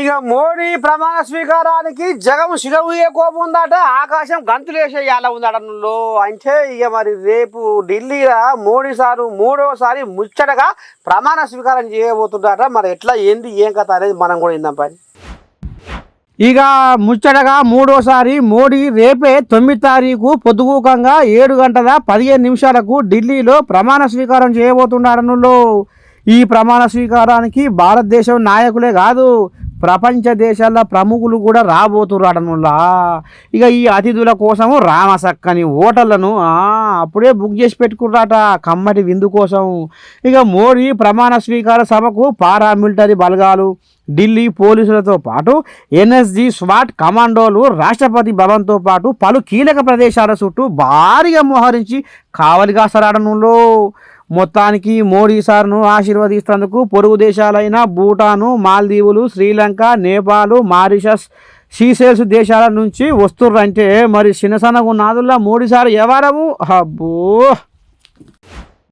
ఇక మోడీ ప్రమాణ స్వీకారానికి జగం సిగవుయే కోపం ఉందట. ఆకాశం గంతులేసే ఎలా ఉందట అంటే ఇక మరి రేపు ఢిల్లీలో మోడీ సారు మూడవసారి ముచ్చటగా ప్రమాణ స్వీకారం చేయబోతుందట మరి ఎట్లా ఏంది ఏం కథ అనేది మనం కూడా ఇందాం పని. ఇక ముచ్చటగా మూడోసారి మోడీ రేపే తొమ్మిది తారీఖు పొద్దుగూకంగా ఏడు గంటల పదిహేను నిమిషాలకు ఢిల్లీలో ప్రమాణ స్వీకారం చేయబోతున్నాడనులో ఈ ప్రమాణ స్వీకారానికి భారతదేశం నాయకులే కాదు ప్రపంచ దేశాల ప్రముఖులు కూడా రాబోతున్నాడనులా ఇక ఈ అతిథుల కోసము రామసక్కని ఓటర్లను అప్పుడే బుక్ చేసి పెట్టుకున్నారట కమ్మటి విందు కోసం. ఇక మోడీ ప్రమాణ స్వీకార సభకు పారామిలిటరీ బలగాలు ఢిల్లీ పోలీసులతో పాటు ఎన్ఎస్జి స్వాట్ కమాండోలు రాష్ట్రపతి భవన్తో పాటు పలు కీలక ప్రదేశాల చుట్టూ భారీగా మోహరించి కావలిగా కాసరాడనులో మొత్తానికి మోడీ సార్ను ఆశీర్వదిస్తేందుకు పొరుగు దేశాలైన భూటాను మాల్దీవులు శ్రీలంక నేపాల్ మారిషస్ సీసేల్స్ దేశాల నుంచి వస్తుర్రంటే మరి చిన్నసన్నగా నాదుల్లా మోడీ సార్ ఎవరము? అబ్బో!